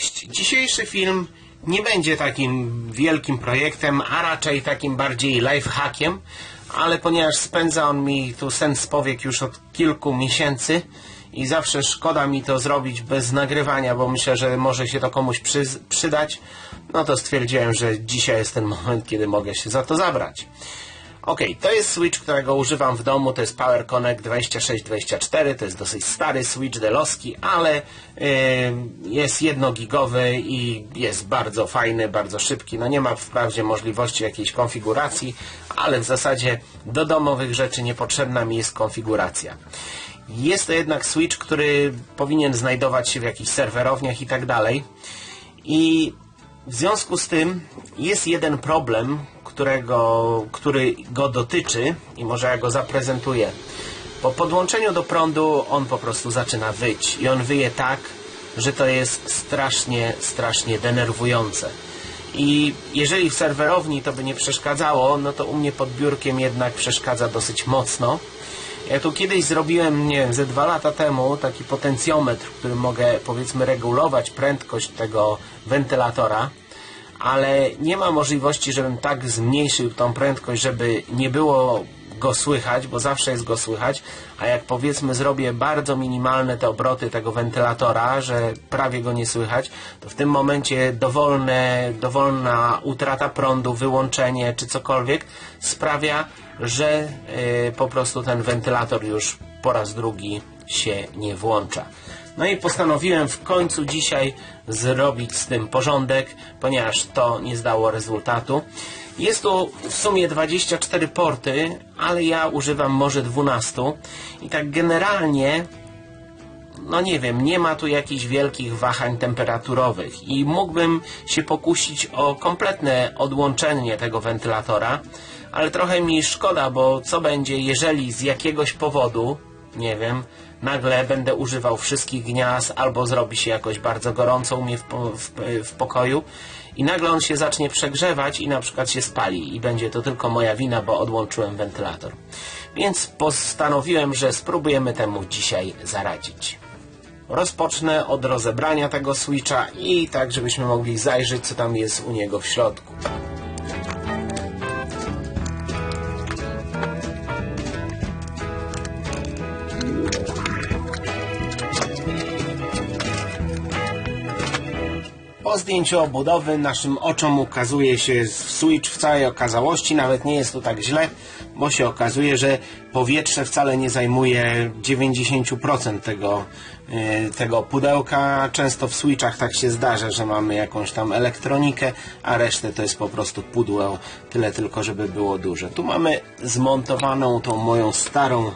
Cześć! Dzisiejszy film nie będzie takim wielkim projektem, a raczej takim bardziej lifehackiem, ale ponieważ spędza on mi tu sens powiek już od kilku miesięcy i zawsze szkoda mi to zrobić bez nagrywania, bo myślę, że może się to komuś przy, przydać, no to stwierdziłem, że dzisiaj jest ten moment, kiedy mogę się za to zabrać. Ok, to jest switch, którego używam w domu, to jest Power Connect 2624, to jest dosyć stary switch delowski, ale yy, jest jednogigowy i jest bardzo fajny, bardzo szybki. No nie ma wprawdzie możliwości jakiejś konfiguracji, ale w zasadzie do domowych rzeczy niepotrzebna mi jest konfiguracja. Jest to jednak switch, który powinien znajdować się w jakichś serwerowniach i tak dalej. I w związku z tym jest jeden problem, którego, który go dotyczy i może ja go zaprezentuję. Po podłączeniu do prądu on po prostu zaczyna wyć i on wyje tak, że to jest strasznie, strasznie denerwujące. I jeżeli w serwerowni to by nie przeszkadzało, no to u mnie pod biurkiem jednak przeszkadza dosyć mocno. Ja tu kiedyś zrobiłem, nie wiem, ze dwa lata temu taki potencjometr, którym mogę powiedzmy regulować prędkość tego wentylatora ale nie ma możliwości, żebym tak zmniejszył tą prędkość, żeby nie było go słychać, bo zawsze jest go słychać, a jak powiedzmy zrobię bardzo minimalne te obroty tego wentylatora, że prawie go nie słychać, to w tym momencie dowolne, dowolna utrata prądu, wyłączenie czy cokolwiek sprawia, że yy, po prostu ten wentylator już po raz drugi się nie włącza. No i postanowiłem w końcu dzisiaj zrobić z tym porządek, ponieważ to nie zdało rezultatu. Jest tu w sumie 24 porty, ale ja używam może 12 i tak generalnie no nie wiem, nie ma tu jakichś wielkich wahań temperaturowych i mógłbym się pokusić o kompletne odłączenie tego wentylatora, ale trochę mi szkoda, bo co będzie, jeżeli z jakiegoś powodu, nie wiem, nagle będę używał wszystkich gniazd albo zrobi się jakoś bardzo gorąco u mnie w, w, w, pokoju i nagle on się zacznie przegrzewać i na przykład się spali i będzie to tylko moja wina, bo odłączyłem wentylator. Więc postanowiłem, że spróbujemy temu dzisiaj zaradzić. Rozpocznę od rozebrania tego switcha i tak, żebyśmy mogli zajrzeć, co tam jest u niego w środku. Po zdjęciu obudowy naszym oczom ukazuje się switch w całej okazałości, nawet nie jest to tak źle, bo się okazuje, że powietrze wcale nie zajmuje 90% tego, yy, tego pudełka. Często w switchach tak się zdarza, że mamy jakąś tam elektronikę, a resztę to jest po prostu pudło, tyle tylko, żeby było duże. Tu mamy zmontowaną tą moją starą,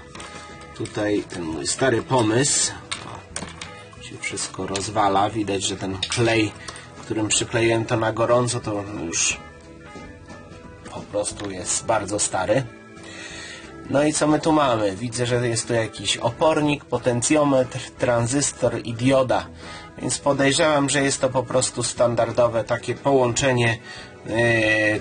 tutaj ten mój stary pomysł. Wszystko rozwala, widać, że ten klej którym przykleiłem to na gorąco, to już po prostu jest bardzo stary. No i co my tu mamy? Widzę, że jest tu jakiś opornik, potencjometr, tranzystor i dioda. Więc podejrzewam, że jest to po prostu standardowe takie połączenie,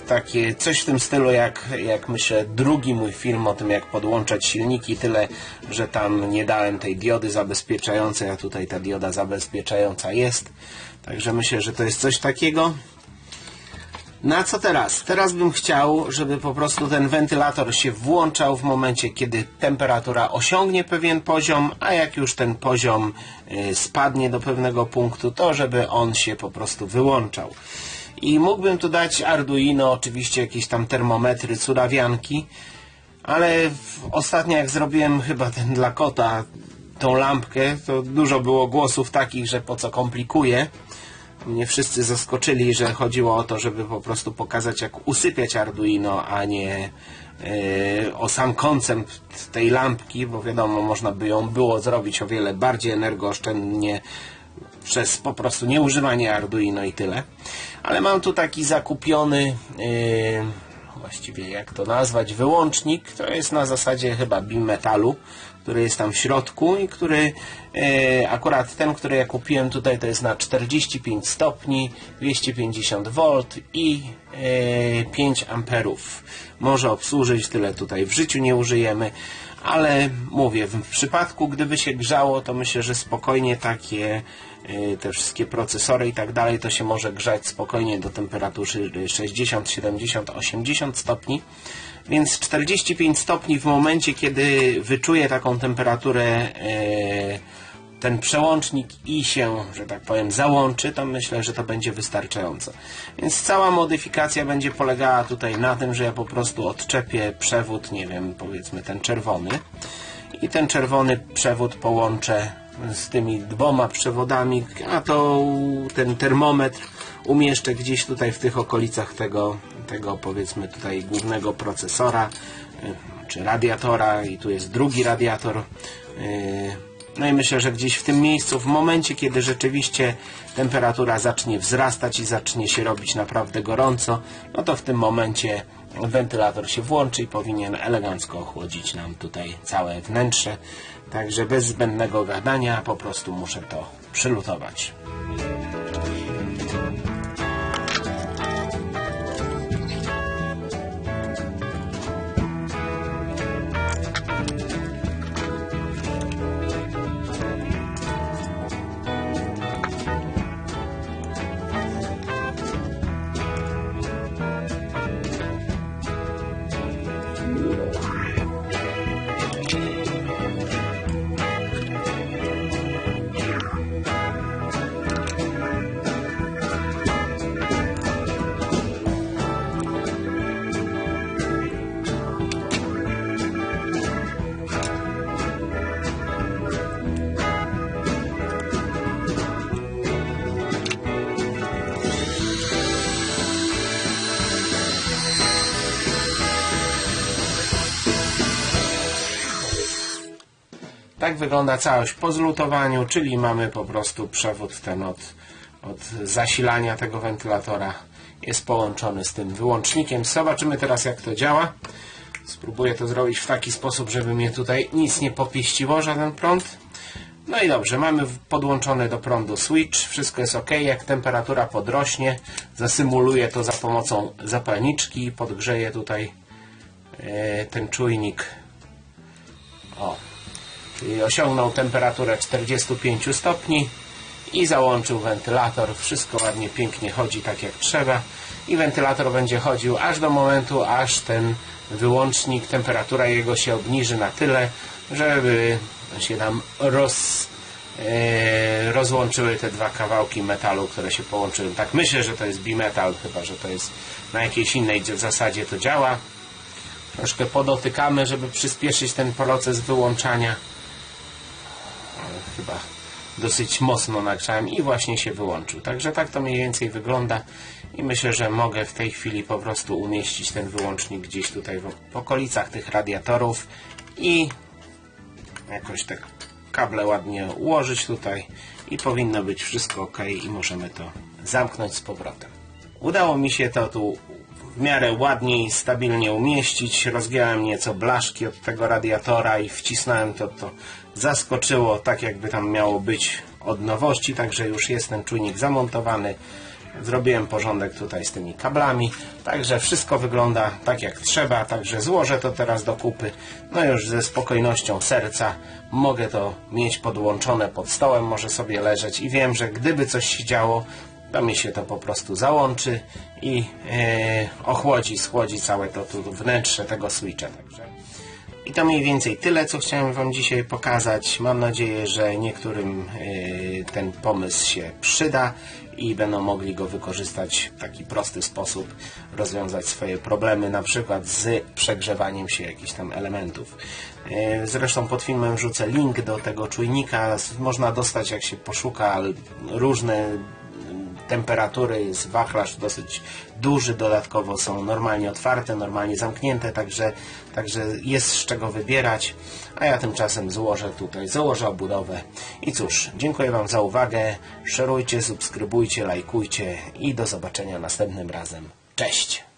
takie coś w tym stylu jak, jak myślę drugi mój film o tym jak podłączać silniki, tyle, że tam nie dałem tej diody zabezpieczającej, a tutaj ta dioda zabezpieczająca jest. Także myślę, że to jest coś takiego. Na co teraz? Teraz bym chciał, żeby po prostu ten wentylator się włączał w momencie, kiedy temperatura osiągnie pewien poziom, a jak już ten poziom y, spadnie do pewnego punktu, to żeby on się po prostu wyłączał. I mógłbym tu dać Arduino, oczywiście jakieś tam termometry, curawianki, ale ostatnio jak zrobiłem chyba ten dla kota tą lampkę, to dużo było głosów takich, że po co komplikuje. Mnie wszyscy zaskoczyli, że chodziło o to, żeby po prostu pokazać jak usypiać Arduino, a nie yy, o sam koncept tej lampki, bo wiadomo, można by ją było zrobić o wiele bardziej energooszczędnie przez po prostu nieużywanie Arduino i tyle. Ale mam tu taki zakupiony yy, właściwie jak to nazwać, wyłącznik, to jest na zasadzie chyba bimetalu, który jest tam w środku i który e, akurat ten, który ja kupiłem tutaj to jest na 45 stopni, 250 V i e, 5 amperów. Może obsłużyć, tyle tutaj w życiu nie użyjemy, ale mówię, w przypadku gdyby się grzało, to myślę, że spokojnie takie y, te wszystkie procesory i tak dalej, to się może grzać spokojnie do temperatury 60, 70, 80 stopni. Więc 45 stopni w momencie, kiedy wyczuje taką temperaturę y, ten przełącznik i się, że tak powiem, załączy, to myślę, że to będzie wystarczająco. Więc cała modyfikacja będzie polegała tutaj na tym, że ja po prostu odczepię przewód, nie wiem, powiedzmy ten czerwony i ten czerwony przewód połączę z tymi dwoma przewodami, a to ten termometr umieszczę gdzieś tutaj w tych okolicach tego, tego powiedzmy tutaj głównego procesora y, czy radiatora i tu jest drugi radiator yy, no i myślę, że gdzieś w tym miejscu, w momencie, kiedy rzeczywiście temperatura zacznie wzrastać i zacznie się robić naprawdę gorąco, no to w tym momencie wentylator się włączy i powinien elegancko ochłodzić nam tutaj całe wnętrze. Także bez zbędnego gadania po prostu muszę to przylutować. Tak wygląda całość po zlutowaniu, czyli mamy po prostu przewód ten od, od zasilania tego wentylatora jest połączony z tym wyłącznikiem. Zobaczymy teraz jak to działa. Spróbuję to zrobić w taki sposób, żeby mnie tutaj nic nie popieściło, żaden prąd. No i dobrze, mamy podłączony do prądu switch, wszystko jest ok. Jak temperatura podrośnie, zasymuluję to za pomocą zapalniczki, podgrzeję tutaj e, ten czujnik. O, osiągnął temperaturę 45 stopni i załączył wentylator. Wszystko ładnie, pięknie chodzi tak jak trzeba i wentylator będzie chodził aż do momentu, aż ten wyłącznik, temperatura jego się obniży na tyle, żeby się tam roz, e, rozłączyły te dwa kawałki metalu, które się połączyły. Tak myślę, że to jest bimetal, chyba że to jest na jakiejś innej zasadzie to działa. Troszkę podotykamy, żeby przyspieszyć ten proces wyłączania chyba dosyć mocno nagrzałem i właśnie się wyłączył. Także tak to mniej więcej wygląda i myślę, że mogę w tej chwili po prostu umieścić ten wyłącznik gdzieś tutaj w okolicach tych radiatorów i jakoś tak kable ładnie ułożyć tutaj i powinno być wszystko ok i możemy to zamknąć z powrotem. Udało mi się to tu w miarę ładnie i stabilnie umieścić. Rozgiąłem nieco blaszki od tego radiatora i wcisnąłem to, to zaskoczyło tak jakby tam miało być od nowości, także już jest ten czujnik zamontowany. Zrobiłem porządek tutaj z tymi kablami, także wszystko wygląda tak jak trzeba, także złożę to teraz do kupy. No już ze spokojnością serca mogę to mieć podłączone pod stołem, może sobie leżeć i wiem, że gdyby coś się działo, to mi się to po prostu załączy i e, ochłodzi, schłodzi całe to tu wnętrze tego switcha. Także. I to mniej więcej tyle, co chciałem Wam dzisiaj pokazać. Mam nadzieję, że niektórym e, ten pomysł się przyda i będą mogli go wykorzystać w taki prosty sposób, rozwiązać swoje problemy, na przykład z przegrzewaniem się jakichś tam elementów. E, zresztą pod filmem wrzucę link do tego czujnika. Można dostać, jak się poszuka, różne temperatury, jest wachlarz dosyć duży, dodatkowo są normalnie otwarte, normalnie zamknięte, także, także jest z czego wybierać, a ja tymczasem złożę tutaj, założę obudowę i cóż, dziękuję Wam za uwagę, szerujcie, subskrybujcie, lajkujcie i do zobaczenia następnym razem. Cześć!